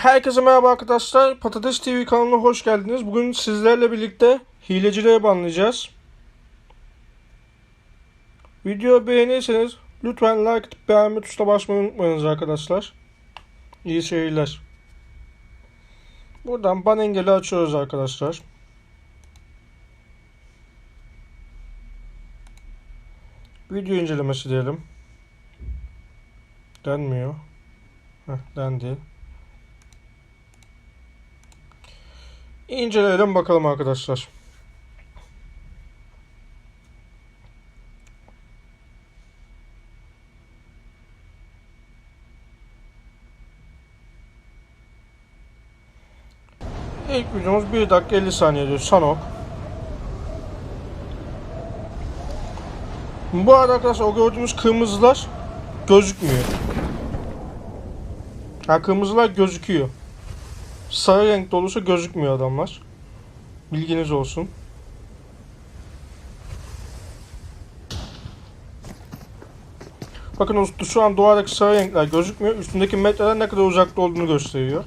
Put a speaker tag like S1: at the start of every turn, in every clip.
S1: Herkese merhaba arkadaşlar. Patates TV kanalına hoş geldiniz. Bugün sizlerle birlikte hilecileri banlayacağız. Videoyu beğenirseniz lütfen like atıp beğenme tuşuna basmayı unutmayınız arkadaşlar. İyi seyirler. Buradan ban engeli açıyoruz arkadaşlar. Video incelemesi diyelim. Denmiyor. Heh, dendi. İnceleyelim bakalım arkadaşlar. İlk videomuz 1 dakika 50 saniye diyor. Sanok. Bu arada arkadaşlar o gördüğümüz kırmızılar gözükmüyor. Ha kırmızılar gözüküyor. Sarı renkte olursa gözükmüyor adamlar. Bilginiz olsun. Bakın şu an doğadaki sarı renkler gözükmüyor. Üstündeki metreler ne kadar uzakta olduğunu gösteriyor.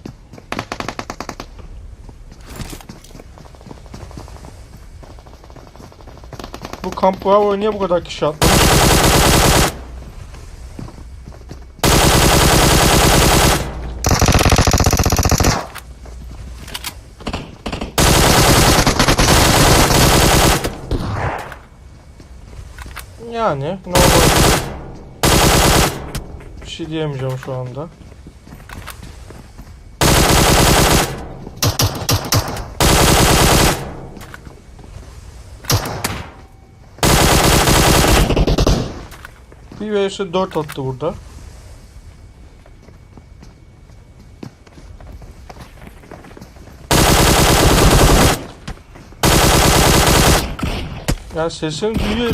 S1: Bu Camp Bravo niye bu kadar kişi atlamış? Yani normal. Bir şey diyemeyeceğim şu anda. Bir vs 4 attı burada. Yani sesini duyuyor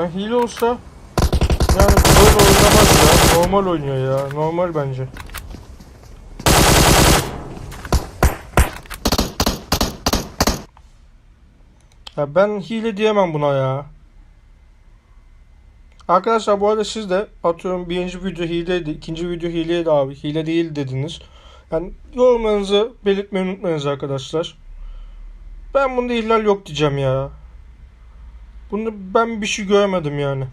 S1: Ben hile olsa yani böyle oynamaz ya. Normal oynuyor ya. Normal bence. Ya ben hile diyemem buna ya. Arkadaşlar bu arada siz de atıyorum birinci video hileydi, ikinci video hileydi abi. Hile değil dediniz. Yani yorumlarınızı belirtmeyi unutmayınız arkadaşlar. Ben bunda ihlal yok diyeceğim ya. Bunda ben bir şey göremedim yani.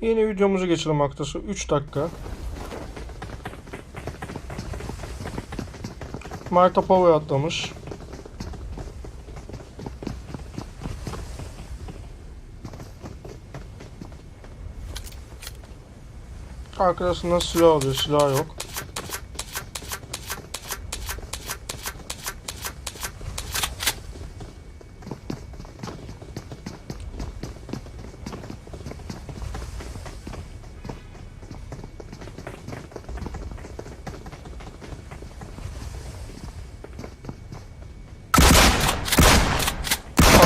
S1: Yeni videomuza geçelim arkadaşlar. 3 dakika. Marta Power atlamış. Arkadaşından silah alıyor. Silah yok.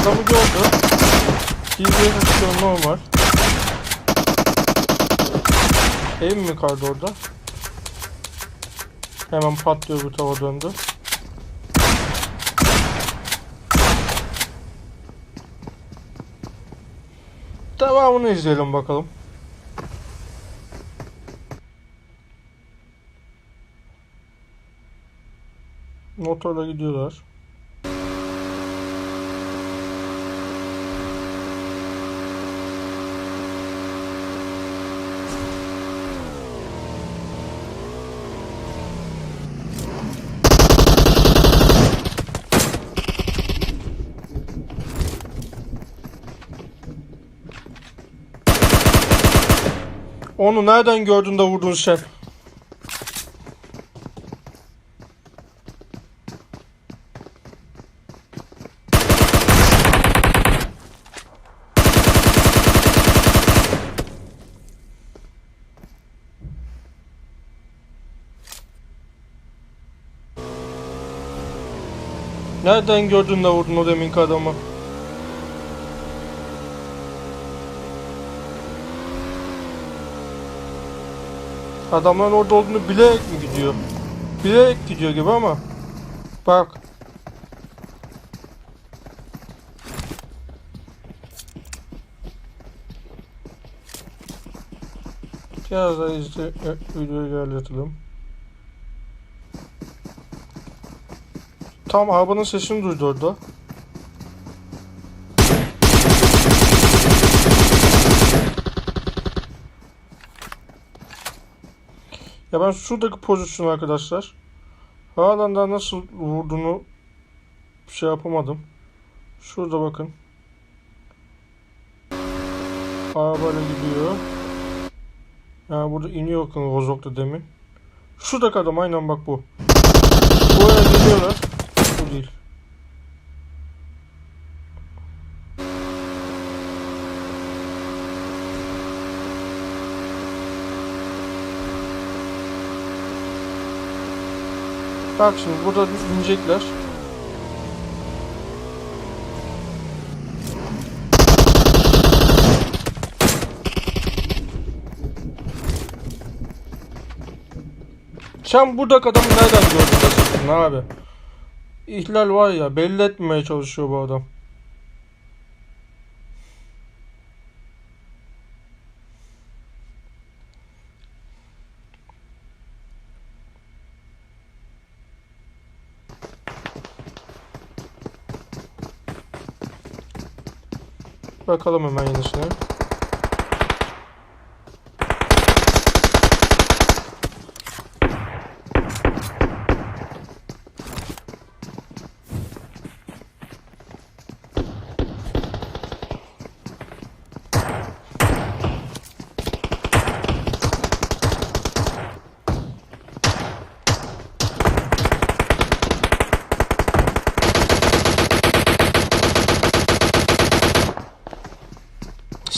S1: Adamı gördü. TV'ye tutuyor normal. Ev mi kaldı orada? Hemen patlıyor bu tava döndü. Devamını izleyelim bakalım. Motorla gidiyorlar. Onu nereden gördün de vurdun sen? Nereden gördün de vurdun o deminki adamı? Adamların orada olduğunu bilerek mi gidiyor? Bilerek gidiyor gibi ama. Bak. Biraz daha izle, e, videoyu ilerletelim. Tam arabanın sesini duydu orada. Ya ben şuradaki pozisyon arkadaşlar. Halen nasıl vurduğunu şey yapamadım. Şurada bakın. Arabayla gidiyor. Yani burada iniyor bakın Rozok'ta demin. Şuradaki adam aynen bak bu. Buraya geliyorlar. Bu değil. Bak şimdi burada inecekler. Sen buradaki adamı nereden gördün sakın abi? İhlal var ya belli etmemeye çalışıyor bu adam. Bakalım hemen yenisine.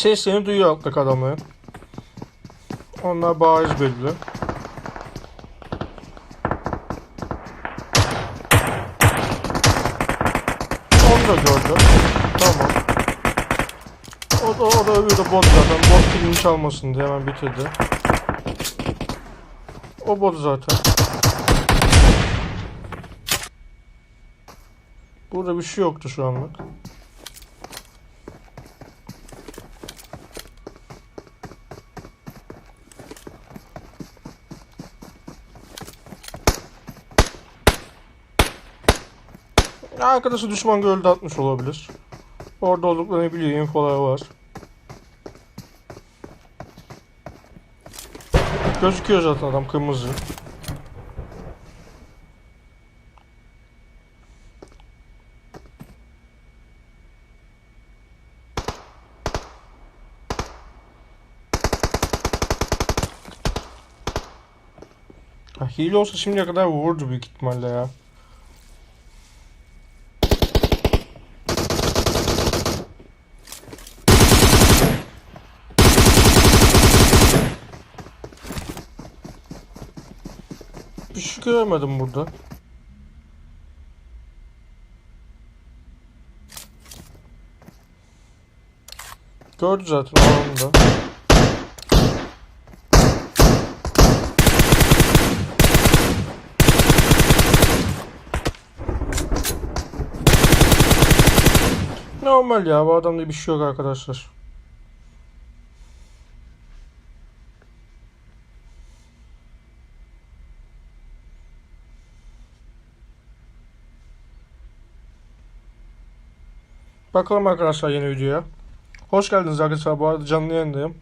S1: Seslerini duyuyor alttaki adamların. Onlar bariz belli. Onu da gördüm. Tamam. O da, o da öbürü de bot zaten. Bot kilini çalmasın diye hemen bitirdi. O bot zaten. Burada bir şey yoktu şu anlık. Arkadaşı düşman gölde atmış olabilir. Orada olduklarını biliyor, infolar var. Gözüküyor zaten adam kırmızı. Ha, hile olsa şimdiye kadar vururdu büyük ihtimalle ya. Bir göremedim burada. Gördü zaten anında. Normal ya bu adamda bir şey yok arkadaşlar. Bakalım arkadaşlar yeni videoya. Hoş geldiniz arkadaşlar. Bu arada canlı yayındayım.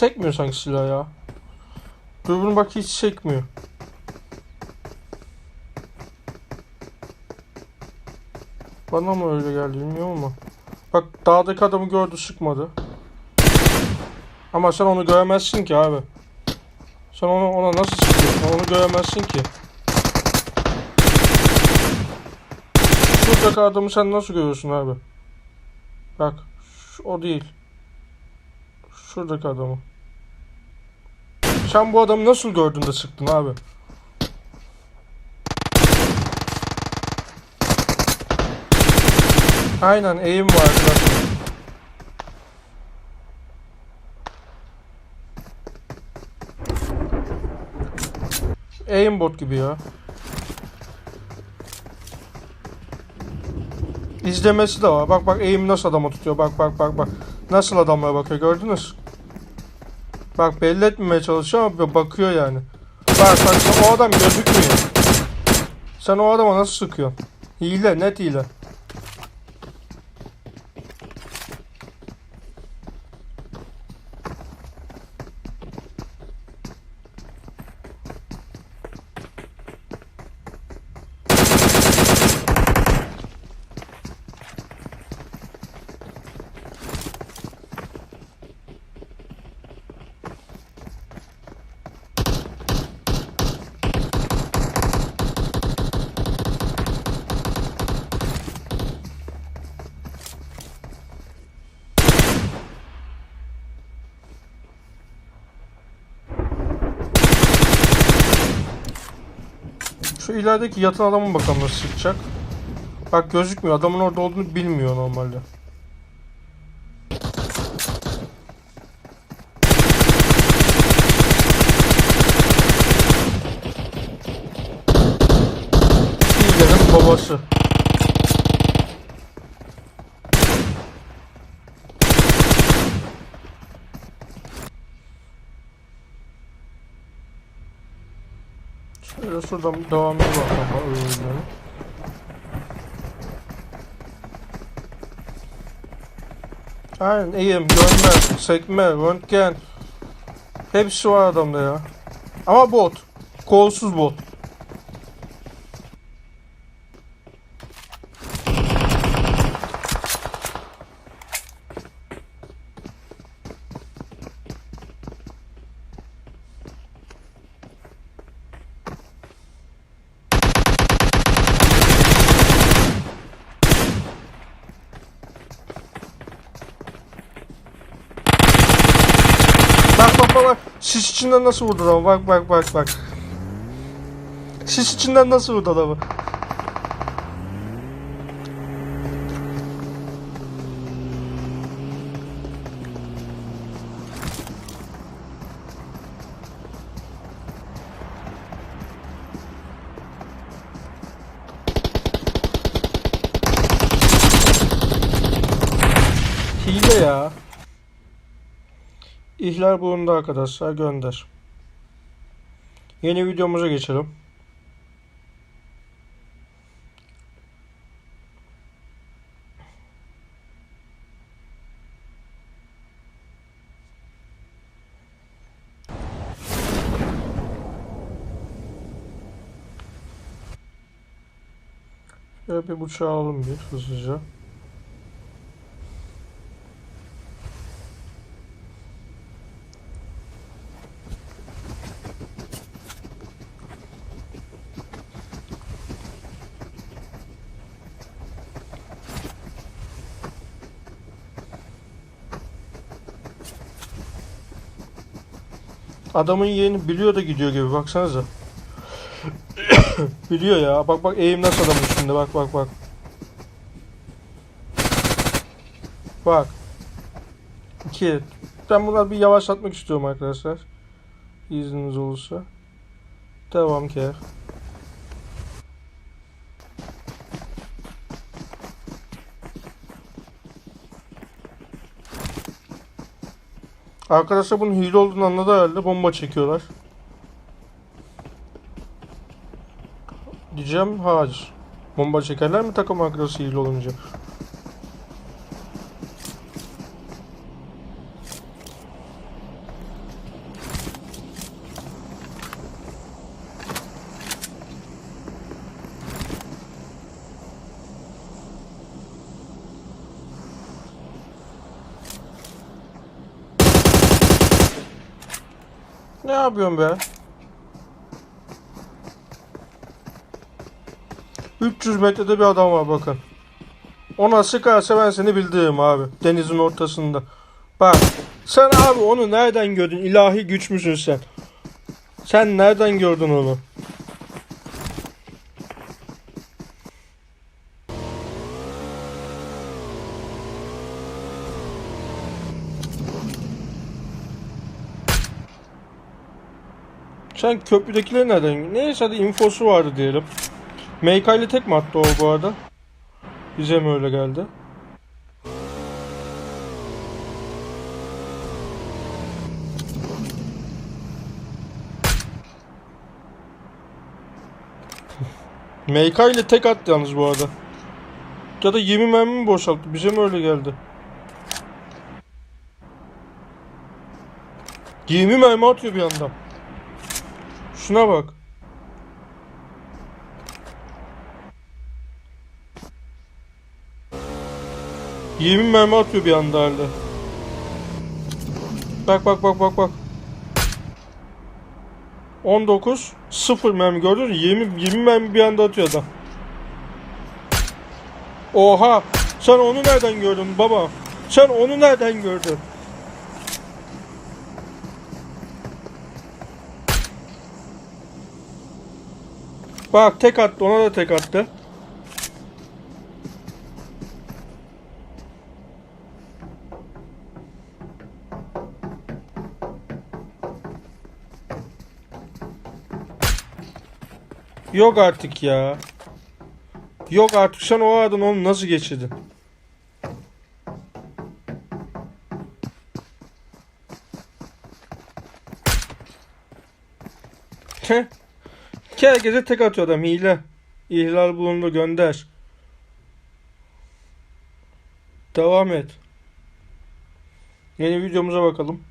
S1: Sekmiyor sanki silah ya. Dürbün bak hiç sekmiyor. Bana mı öyle geldi bilmiyorum ama. Bak dağdaki adamı gördü sıkmadı. Ama sen onu göremezsin ki abi. Sen ona, ona nasıl sıkıyorsun? Onu göremezsin ki. Şuradaki adamı sen nasıl görüyorsun abi? Bak. o değil. Şuradaki adamı. Sen bu adamı nasıl gördün de sıktın abi? Aynen eğim var arkadaşlar. Aimbot gibi ya. İzlemesi de var. Bak bak aim nasıl adamı tutuyor. Bak bak bak bak. Nasıl adamlara bakıyor gördünüz? Bak belli etmemeye çalışıyor ama bakıyor yani. Bak bak sen o adam gözükmüyor. Sen o adama nasıl sıkıyorsun? Hile net hile. Şu ilerideki yatan adamın bakalım nasıl sıkacak. Bak gözükmüyor. Adamın orada olduğunu bilmiyor normalde. Hilerin babası. Şöyle şuradan devam edelim bakalım oyunları. Aynen eğim, görme, sekme, röntgen. Hepsi var adamda ya. Ama bot. Kolsuz bot. Bak bak bak bak. Sis içinden nasıl vurdu adamı? Bak bak bak bak. Sis içinden nasıl vurdu adamı? Hile ya. İhlal bulundu arkadaşlar gönder. Yeni videomuza geçelim. Şöyle bir bıçağı alalım bir hızlıca. Adamın yerini biliyor da gidiyor gibi baksanıza. biliyor ya. Bak bak eğim nasıl adamın üstünde. Bak bak bak. Bak. İki. Ben bunları bir yavaşlatmak istiyorum arkadaşlar. İzniniz olursa. Devam ki. Arkadaşlar bunun hile olduğunu anladı herhalde. Bomba çekiyorlar. Diyeceğim hayır. Bomba çekerler mi takım arkadaşı hile olunca? Ne yapıyorsun be? 300 metrede bir adam var bakın. Ona sıkarsa ben seni bildirim abi. Denizin ortasında. Bak. Sen abi onu nereden gördün? İlahi güç müsün sen? Sen nereden gördün onu? Sen köprüdekileri nereden? Neyse hadi infosu vardı diyelim. MK ile tek mi attı o bu arada? Bize mi öyle geldi? MK ile tek attı yalnız bu arada. Ya da 20 mermi mi boşalttı? Bize mi öyle geldi? 20 mermi atıyor bir anda. Şuna bak. Yemin mermi atıyor bir anda halde. Bak bak bak bak bak. 19 0 mermi gördün mü? 20 20 mermi bir anda atıyor adam. Oha! Sen onu nereden gördün baba? Sen onu nereden gördün? Bak tek attı ona da tek attı. Yok artık ya. Yok artık sen o aradan onu nasıl geçirdin? Heh. Herkese tek atıyor adam hile. İhlal bulundu gönder. Devam et. Yeni videomuza bakalım.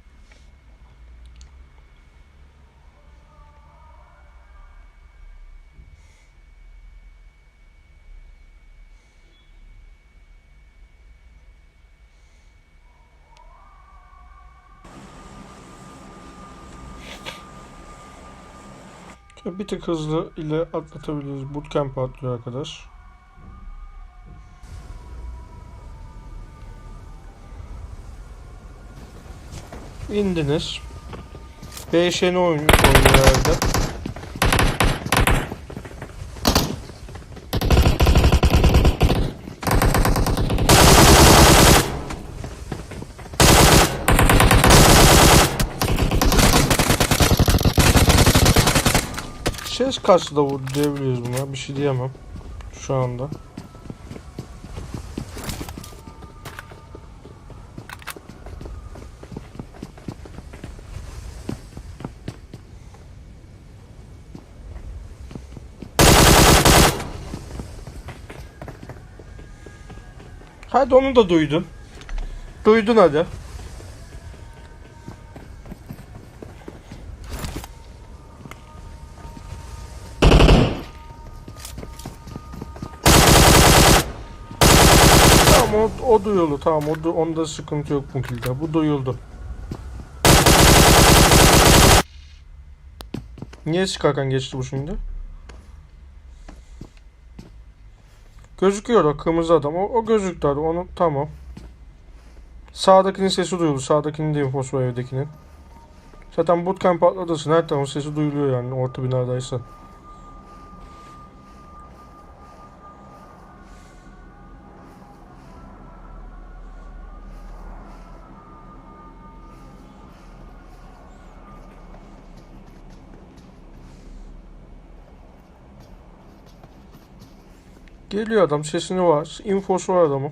S1: Bir tık hızlı ile atlatabiliriz. Bootcamp atlıyor arkadaş. İndiniz. Oynuyor, oynuyor herhalde. Ses kası da vurdu diyebiliriz buna. Bir şey diyemem. Şu anda. Hadi onu da duydun. Duydun hadi. Tamam o, o duyuldu tamam o du- onda sıkıntı yok bu. Bu duyuldu. Niye sıkarken geçti bu şimdi? Gözüküyor o kırmızı adam. O, o gözüktü onu tamam. Sağdakinin sesi duyuldu. Sağdakinin de infosu var evdekinin. Zaten bootcamp atladısın. Her tarafın sesi duyuluyor yani orta binadaysa. Geliyor adam sesini var. Infosu var adamın.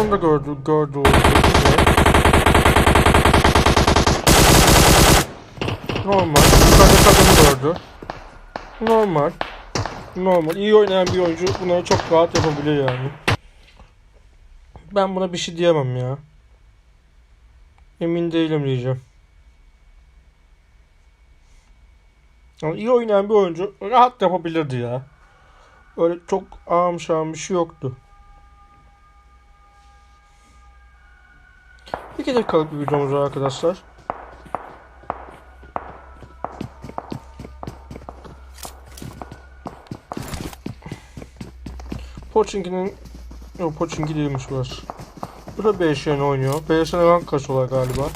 S1: Onu da gördü, gördü. Normal. Yukarıda kadını gördü. Normal. Normal. İyi oynayan bir oyuncu bunları çok rahat yapabiliyor yani. Ben buna bir şey diyemem ya. Emin değilim diyeceğim. Ama iyi oynayan bir oyuncu rahat yapabilirdi ya. Öyle çok ağım şağım bir şey yoktu. İki dakikalık bir videomuz var arkadaşlar. Pochinki'nin Yok Pochinki değilmiş burası. Bu da BSN oynuyor. BSN rank kasıyorlar galiba.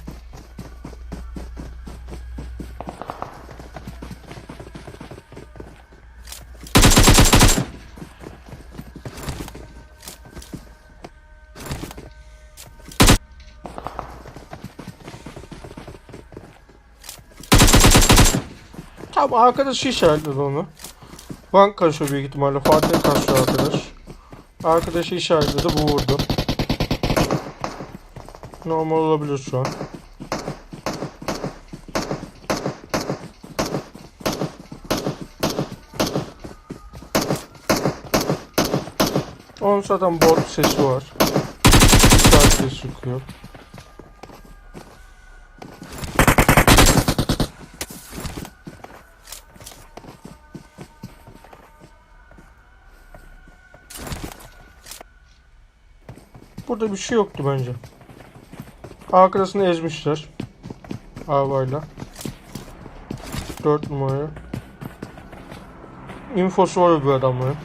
S1: Tamam arkadaş işaretledi onu. Bank kasıyor büyük ihtimalle. Fatih kasıyor arkadaş. Arkadaşı işaretledi bu vurdu. Normal olabilir şu an. Onun zaten bot sesi var. Sesi çıkıyor. Burada bir şey yoktu bence. Arkasını ezmişler. Arabayla. 4 numara. Infosu var bu adamların.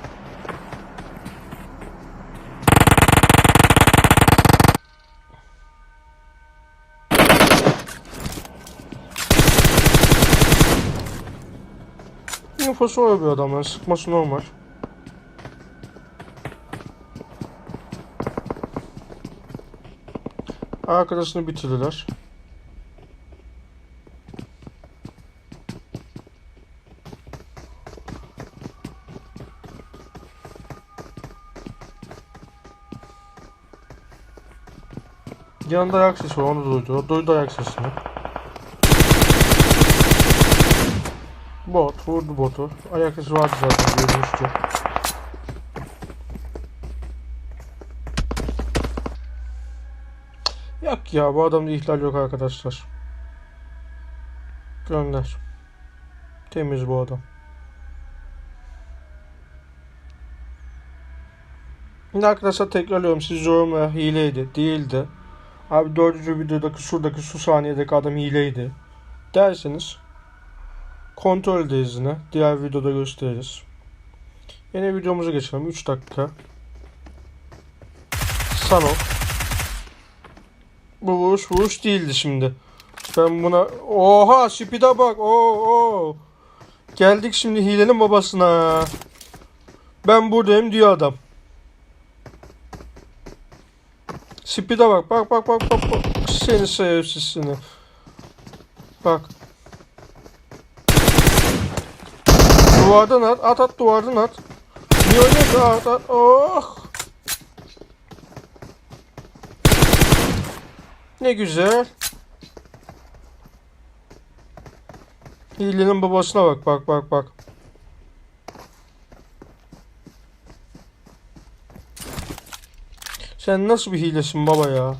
S1: Infosu var bu adamların. Sıkması normal. Arkadaşını bitirdiler. Yanında ayak sesi var onu duydu. Duydu ayak sesini. Bot vurdu botu. Ayak sesi vardı zaten görmüştü. Yok ya bu adamda ihlal yok arkadaşlar. Gönder. Temiz bu adam. Şimdi arkadaşlar tekrarlıyorum. Siz yorumlara hileydi, değildi. Abi dördüncü videodaki şuradaki şu saniyedeki adam hileydi. Derseniz kontrol ederiz yine. Diğer videoda gösteririz. Yine videomuza geçelim. 3 dakika. Sanok. Bu vuruş vuruş değildi şimdi. Ben buna... Oha Speed'e bak. Oo, oo. Geldik şimdi hilenin babasına. Ben buradayım diyor adam. Speed'e bak. Bak bak bak bak. bak. Seni sevimsiz seni. Bak. Duvardan at. At at duvardan at. Niye öyle at at. Oh. Ne güzel. Hilenin babasına bak bak bak bak. Sen nasıl bir hilesin baba ya?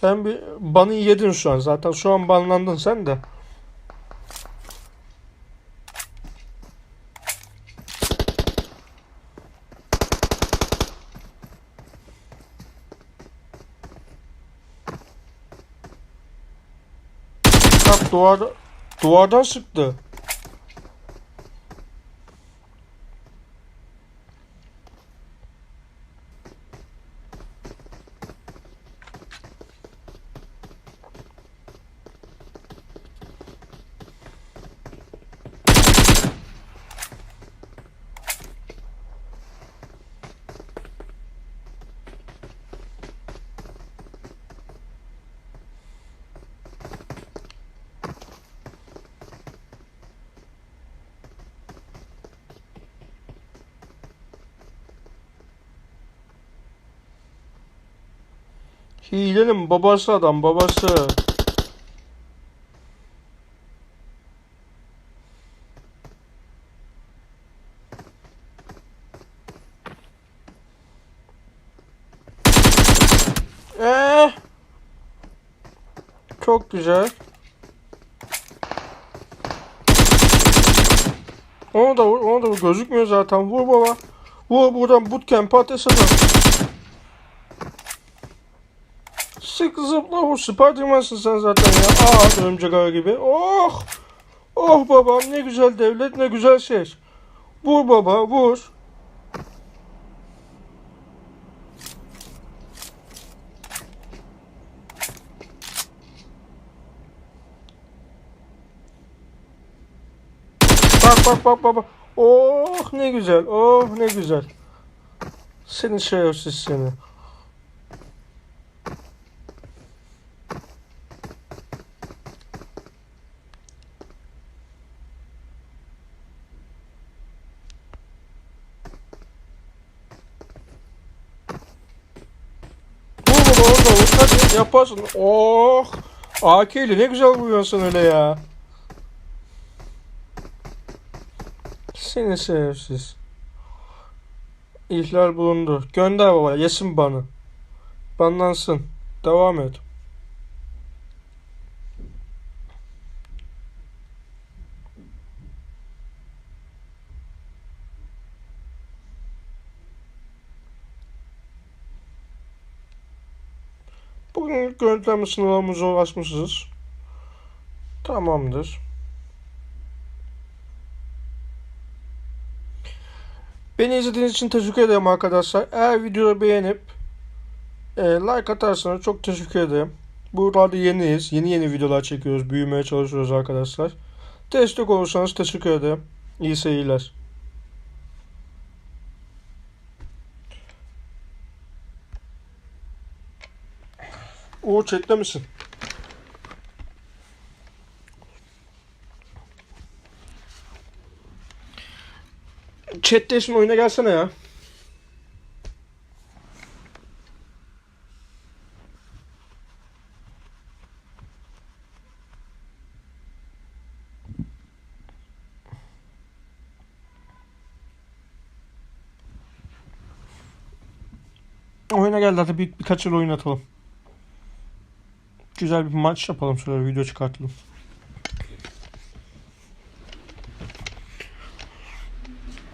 S1: Sen bir banı yedin şu an. Zaten şu an banlandın sen de. Bak duvarda duvardan sıktı. Hilenin babası adam babası. Ee, çok güzel. Onu da vur, onu da vur. Gözükmüyor zaten. Vur baba. Vur buradan bootcamp ateş adam. Sık zıpla vur. Spiderman'sın sen zaten ya. Aa örümcek ağı gibi. Oh. Oh babam ne güzel devlet ne güzel şey. Vur baba vur. Bak bak bak. bak. Oh ne güzel. Oh ne güzel. Seni şerefsiz seni. Vur baba onu da vur. Hadi yaparsın. Oh. AK ne güzel vuruyorsun öyle ya. Seni şerefsiz. İhlal bulundu. Gönder baba. Yesin bana. Banlansın. Devam et. Bugün görüntüleme sınavımıza ulaşmışız. Tamamdır. Beni izlediğiniz için teşekkür ederim arkadaşlar. Eğer videoyu beğenip e, like atarsanız çok teşekkür ederim. Burada yeniyiz. Yeni yeni videolar çekiyoruz. Büyümeye çalışıyoruz arkadaşlar. Destek olursanız teşekkür ederim. İyi seyirler. Uğur chatte misin? Chat'tesin oyuna gelsene ya. Oyuna gel hadi bir, birkaç yıl oyun atalım. Güzel bir maç yapalım şöyle video çıkartalım.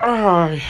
S1: Ay.